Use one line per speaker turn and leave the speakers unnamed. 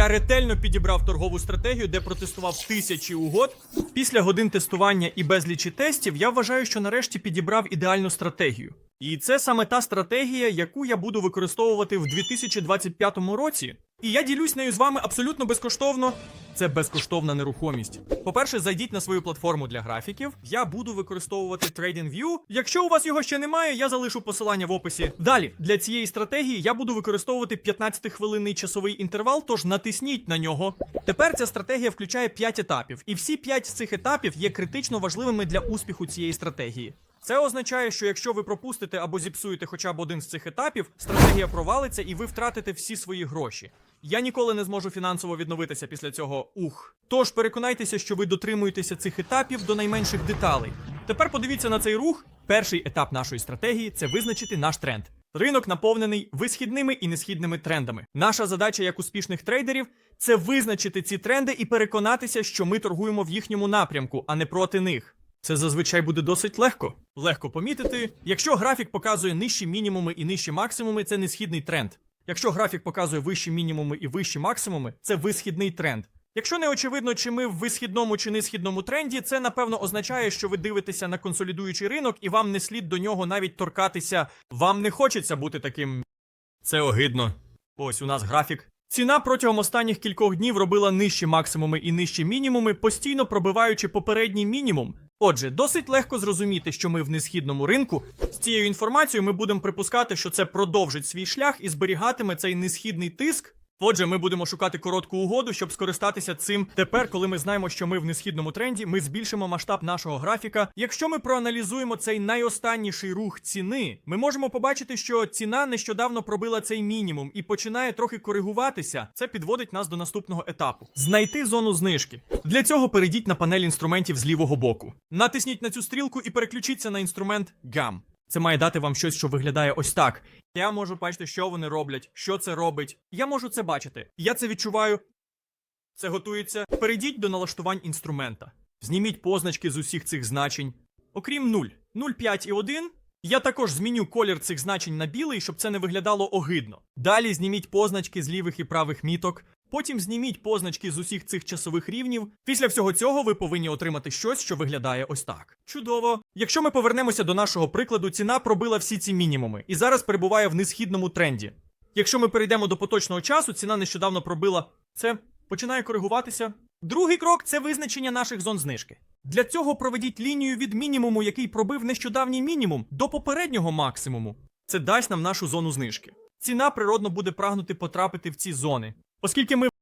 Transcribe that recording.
Я ретельно підібрав торгову стратегію, де протестував тисячі угод. Після годин тестування і безлічі тестів я вважаю, що нарешті підібрав ідеальну стратегію. І це саме та стратегія, яку я буду використовувати в 2025 році. І я ділюсь нею з вами абсолютно безкоштовно. Це безкоштовна нерухомість. По-перше, зайдіть на свою платформу для графіків. Я буду використовувати TradingView. Якщо у вас його ще немає, я залишу посилання в описі. Далі для цієї стратегії я буду використовувати 15-хвилинний часовий інтервал, тож натисніть на нього. Тепер ця стратегія включає 5 етапів, і всі 5 з цих етапів є критично важливими для успіху цієї стратегії. Це означає, що якщо ви пропустите або зіпсуєте хоча б один з цих етапів, стратегія провалиться і ви втратите всі свої гроші. Я ніколи не зможу фінансово відновитися після цього ух. Тож переконайтеся, що ви дотримуєтеся цих етапів до найменших деталей. Тепер подивіться на цей рух. Перший етап нашої стратегії це визначити наш тренд. Ринок наповнений висхідними і несхідними трендами. Наша задача як успішних трейдерів це визначити ці тренди і переконатися, що ми торгуємо в їхньому напрямку, а не проти них. Це зазвичай буде досить легко. Легко помітити. Якщо графік показує нижчі мінімуми і нижчі максимуми, це несхідний тренд. Якщо графік показує вищі мінімуми і вищі максимуми, це висхідний тренд. Якщо не очевидно, чи ми в висхідному чи несхідному тренді, це напевно означає, що ви дивитеся на консолідуючий ринок і вам не слід до нього навіть торкатися. Вам не хочеться бути таким. Це огидно. Ось у нас графік. Ціна протягом останніх кількох днів робила нижчі максимуми і нижчі мінімуми, постійно пробиваючи попередній мінімум. Отже, досить легко зрозуміти, що ми в несхідному ринку. З цією інформацією ми будемо припускати, що це продовжить свій шлях і зберігатиме цей несхідний тиск. Отже, ми будемо шукати коротку угоду, щоб скористатися цим. Тепер, коли ми знаємо, що ми в несхідному тренді, ми збільшимо масштаб нашого графіка. Якщо ми проаналізуємо цей найостанніший рух ціни, ми можемо побачити, що ціна нещодавно пробила цей мінімум і починає трохи коригуватися. Це підводить нас до наступного етапу: знайти зону знижки. Для цього перейдіть на панель інструментів з лівого боку. Натисніть на цю стрілку і переключіться на інструмент GAM. Це має дати вам щось, що виглядає ось так. Я можу бачити, що вони роблять, що це робить. Я можу це бачити. Я це відчуваю. Це готується. Перейдіть до налаштувань інструмента. Зніміть позначки з усіх цих значень. Окрім 0, 0, 5 і 1. Я також зміню колір цих значень на білий, щоб це не виглядало огидно. Далі зніміть позначки з лівих і правих міток. Потім зніміть позначки з усіх цих часових рівнів. Після всього цього ви повинні отримати щось, що виглядає ось так. Чудово. Якщо ми повернемося до нашого прикладу, ціна пробила всі ці мінімуми і зараз перебуває в несхідному тренді. Якщо ми перейдемо до поточного часу, ціна нещодавно пробила це, починає коригуватися. Другий крок це визначення наших зон знижки. Для цього проведіть лінію від мінімуму, який пробив нещодавній мінімум, до попереднього максимуму. Це дасть нам нашу зону знижки. Ціна природно буде прагнути потрапити в ці зони. Оскільки ми